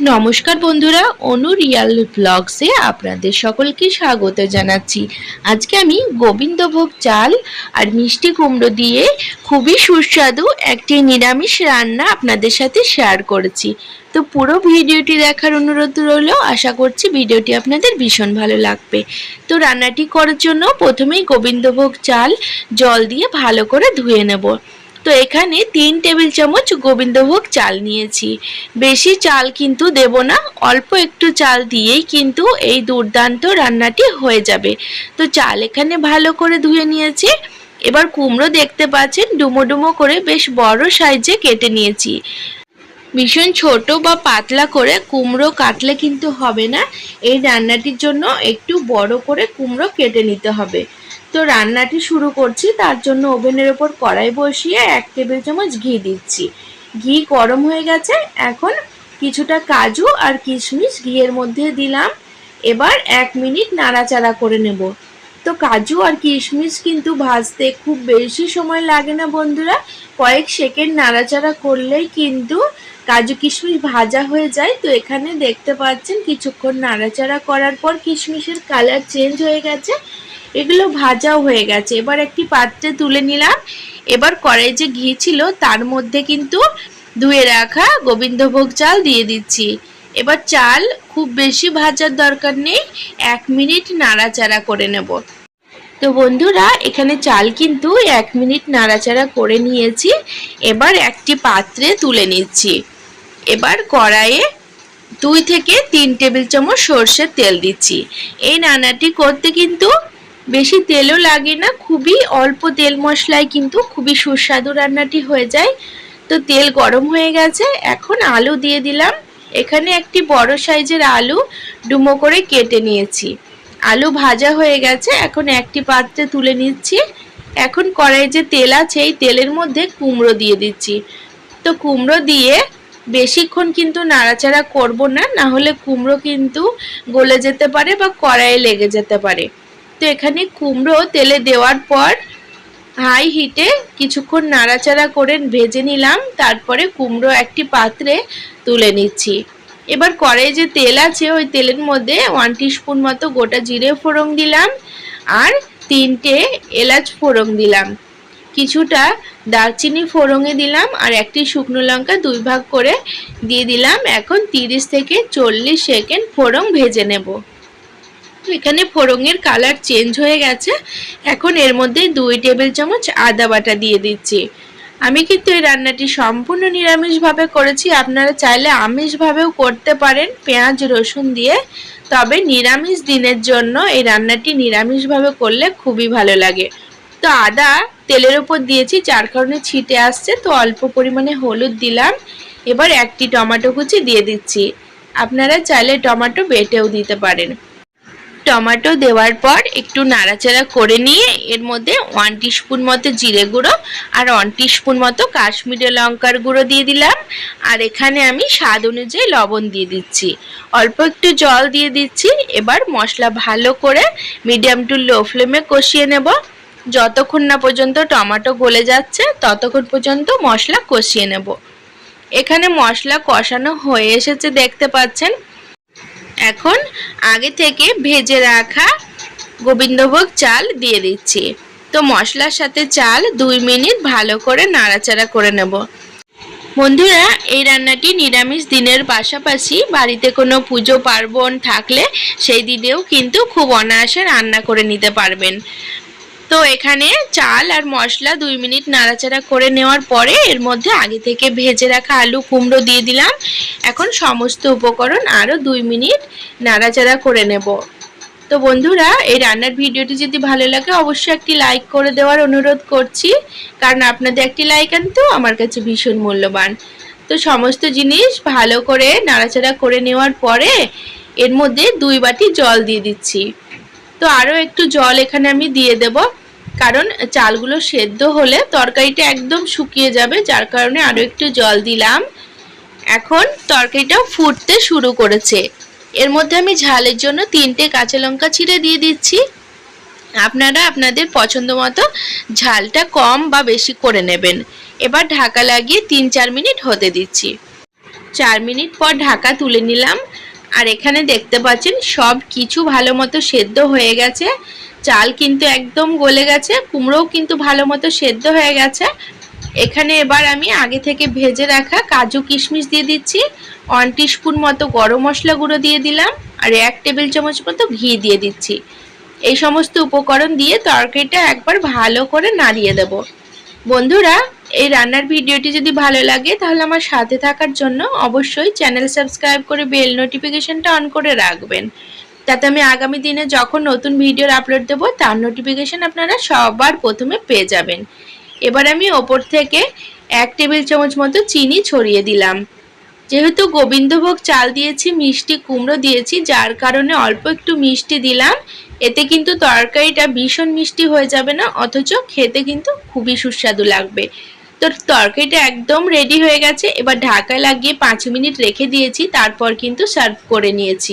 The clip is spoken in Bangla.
নমস্কার বন্ধুরা, অনু রিয়াল ব্লগসে আপনাদের সকলকে স্বাগত জানাচ্ছি। আজকে আমি গোবিন্দভোগ চাল আর মিষ্টি কুমড়ো দিয়ে খুবই সুস্বাদু একটি নিরামিষ রান্না আপনাদের সাথে শেয়ার করেছি। তো পুরো ভিডিওটি দেখার অনুরোধ রইল, আশা করছি ভিডিওটি আপনাদের ভীষণ ভালো লাগবে। তো রান্নাটি করার জন্য প্রথমেই গোবিন্দভোগ চাল জল দিয়ে ভালো করে ধুয়ে নেব। তো এখানে তিন টেবিল চামচ গোবিন্দভোগ চাল নিয়েছি। বেশি চাল কিন্তু দেব না, অল্প একটু চাল দিয়েই কিন্তু এই দুর্দান্ত রান্নাটি হয়ে যাবে। তো চাল এখানে ভালো করে ধুয়ে নিয়েছি। এবার কুমড়ো দেখতে পাচ্ছেন, ডুমো ডুমো করে বেশ বড় সাইজে কেটে নিয়েছি। ভীষণ ছোট বা পাতলা করে কুমড়ো কাটলে কিন্তু হবে না। এই রান্নাটির জন্য একটু বড় করে কুমড়ো কেটে নিতে হবে। তো রান্নাটি শুরু করছি। তার জন্য ওভেনের ওপর কড়াই বসিয়ে এক টেবিল চামচ ঘি দিচ্ছি। ঘি গরম হয়ে গেছে। এখন কিছুটা কাজু আর কিশমিশ ঘিয়ের মধ্যে দিলাম। এবার এক মিনিট নাড়াচাড়া করে নেব। তো কাজু আর কিশমিশ কিন্তু ভাজতে খুব বেশি সময় লাগে না বন্ধুরা। কয়েক সেকেন্ড নাড়াচাড়া করলেই কিন্তু কাজু কিশমিশ ভাজা হয়ে যায়। তো এখানে দেখতে পাচ্ছেন কিছুক্ষণ নাড়াচাড়া করার পর কিশমিশের কালার চেঞ্জ হয়ে গেছে। এগুলো ভাজাও হয়ে গেছে। এবার একটি পাত্রে তুলে নিলাম। এবার কড়াই যে ঘি ছিল, তার মধ্যে কিন্তু ধুয়ে রাখা গোবিন্দভোগ চাল দিয়ে দিচ্ছি। এবার চাল খুব বেশি ভাজার দরকার নেই, এক মিনিট নাড়াচাড়া করে নেব। তো বন্ধুরা, এখানে চাল কিন্তু এক মিনিট নাড়াচাড়া করে নিয়েছি। এবার একটি পাত্রে তুলে নিচ্ছি। এবার কড়াইয়ে দুই থেকে তিন টেবিল চামচ সর্ষের তেল দিচ্ছি। এই রান্নাটি করতে কিন্তু বেশি তেলও লাগে না, খুবই অল্প তেল মশলায় কিন্তু খুবই সুস্বাদু রান্নাটি হয়ে যায়। তো তেল গরম হয়ে গেছে, এখন আলু দিয়ে দিলাম। এখানে একটি বড় সাইজের আলু ডুমো করে কেটে নিয়েছি। আলু ভাজা হয়ে গেছে, এখন একটি পাত্রে তুলে নিচ্ছি। এখন কড়াই যে তেল আছে, এই তেলের মধ্যে কুমড়ো দিয়ে দিচ্ছি। তো কুমড়ো দিয়ে বেশিক্ষণ কিন্তু নাড়াচাড়া করব না না হলে কুমড়ো কিন্তু গলে যেতে পারে বা কড়াইয়ে লেগে যেতে পারে। তো এখানে কুমড়ো তেলে দেওয়ার পর হাই হিটে কিছুক্ষণ নাড়াচাড়া করে ভেজে নিলাম। তারপরে কুমড়ো একটি পাত্রে তুলে নিচ্ছি। এবার কড়াই যে তেল আছে, ওই তেলের মধ্যে ওয়ান স্পুন মতো গোটা জিরে ফোড়ন দিলাম আর তিনটে এলাচ ফোড়ন দিলাম। কিছুটা দারচিনি ফোড়ঙে দিলাম আর একটি শুকনো লঙ্কা দুই ভাগ করে দিয়ে দিলাম। এখন তিরিশ থেকে চল্লিশ সেকেন্ড ফোড়ন ভেজে নেব। তো এখানে ফোড়ঙের কালার চেঞ্জ হয়ে গেছে। এখন এর মধ্যে দুই টেবিল চামচ আদা বাটা দিয়ে দিচ্ছি। আমি কিন্তু এই রান্নাটি সম্পূর্ণ নিরামিষভাবে করেছি। আপনারা চাইলে আমিষভাবেও করতে পারেন পেঁয়াজ, রসুন দিয়ে। তবে নিরামিষ দিনের জন্য এই রান্নাটি নিরামিষভাবে করলে খুবই ভালো লাগে। তো আদা তেলের উপর দিয়েছি, যার কারণে ছিটে আসছে। তো অল্প পরিমাণে হলুদ দিলাম। এবার একটি টমেটো কুচি দিয়ে দিচ্ছি। আপনারা চাইলে টমেটো বেটেও দিতে পারেন। টমেটো দেওয়ার পর একটু নাড়াচাড়া করে নিয়ে এর মধ্যে ওয়ান স্পুন মতো জিরে গুঁড়ো আর ওয়ান স্পুন মতো কাশ্মীরি লঙ্কার গুঁড়ো দিয়ে দিলাম। আর এখানে আমি স্বাদ অনুযায়ী লবণ দিয়ে দিচ্ছি। অল্প একটু জল দিয়ে দিচ্ছি। এবার মশলা ভালো করে মিডিয়াম টু লো ফ্লেমে কষিয়ে নেব। যতক্ষণ না পর্যন্ত টমেটো গলে যাচ্ছে, ততক্ষণ পর্যন্ত মশলা কষিয়ে নেব। এখানে মশলা কষানো হয়ে এসেছে, দেখতে পাচ্ছেন। এখন আগে থেকে ভেজে রাখা গোবিন্দভোগ চাল দিয়ে দিচ্ছি। তো মশলার সাথে চাল দুই মিনিট ভালো করে নাড়াচাড়া করে নেব। বন্ধুরা, এই রান্নাটি নিরামিষ দিনের পাশাপাশি বাড়িতে কোনো পুজো, পার্বণ থাকলে সেই দিনেও কিন্তু খুব অনায়াসে রান্না করে নিতে পারবেন। তো এখানে চাল আর মশলা দুই মিনিট নাড়াচাড়া করে নেওয়ার পরে এর মধ্যে আগে থেকে ভেজে রাখা আলু কুমড়ো দিয়ে দিলাম। এখন সমস্ত উপকরণ আরও দুই মিনিট নাড়াচাড়া করে নেব। তো বন্ধুরা, এই রান্নার ভিডিওটি যদি ভালো লাগে, অবশ্যই একটি লাইক করে দেওয়ার অনুরোধ করছি। কারণ আপনাদের একটি লাইক আনতো আমার কাছে ভীষণ মূল্যবান। তো সমস্ত জিনিস ভালো করে নাড়াচাড়া করে নেওয়ার পরে এর মধ্যে দুই বাটি জল দিয়ে দিচ্ছি। তো আরও একটু জল এখানে আমি দিয়ে দেব। কারণ চালগুলো সেদ্ধ হলে তরকারিটা একদম শুকিয়ে যাবে, যার কারণে আরও একটু জল দিলাম। এখন তরকারিটা ফুটতে শুরু করেছে। এর মধ্যে আমি ঝালের জন্য তিনটে কাঁচা লঙ্কা ছিঁড়ে দিয়ে দিচ্ছি। আপনারা আপনাদের পছন্দ মতো ঝালটা কম বা বেশি করে নেবেন। এবার ঢাকা লাগিয়ে তিন চার মিনিট হতে দিচ্ছি। চার মিনিট পর ঢাকা তুলে নিলাম। আর এখানে দেখতে পাচ্ছেন সব কিছু ভালো মতো সেদ্ধ হয়ে গেছে। চাল কিন্তু একদম গলে গেছে, কুমড়োও কিন্তু ভালো মতো সেদ্ধ হয়ে গেছে। এখানে এবার আমি আগে থেকে ভেজে রাখা কাজু কিশমিশ দিয়ে দিচ্ছি ওয়ান স্পুন মতো গরম মশলা গুঁড়ো দিয়ে দিলাম, আর এক টেবিল চামচ মতো ঘি দিয়ে দিচ্ছি। এই সমস্ত উপকরণ দিয়ে তরকারিটা একবার ভালো করে নাড়িয়ে দেব। বন্ধুরা এই রান্নার ভিডিওটি যদি ভালো লাগে, তাহলে আমার সাথে থাকার জন্য অবশ্যই চ্যানেল সাবস্ক্রাইব করে বেল নোটিফিকেশানটা অন করে রাখবেন। তাতে আমি আগামী দিনে যখন নতুন ভিডিওর আপলোড দেবো, তার নোটিফিকেশান আপনারা সবার প্রথমে পেয়ে যাবেন। এবার আমি ওপর থেকে এক টেবিল চামচ মতো চিনি ছড়িয়ে দিলাম। যেহেতু গোবিন্দভোগ চাল দিয়েছি, মিষ্টি কুমড়ো দিয়েছি, যার কারণে অল্প একটু মিষ্টি দিলাম। এতে কিন্তু তরকারিটা ভীষণ মিষ্টি হয়ে যাবে না, অথচ খেতে কিন্তু খুবই সুস্বাদু লাগবে। তো তরকারিটা একদম রেডি হয়ে গেছে। এবার ঢাকা লাগিয়ে পাঁচ মিনিট রেখে দিয়েছি, তারপর কিন্তু সার্ভ করে নিয়েছি।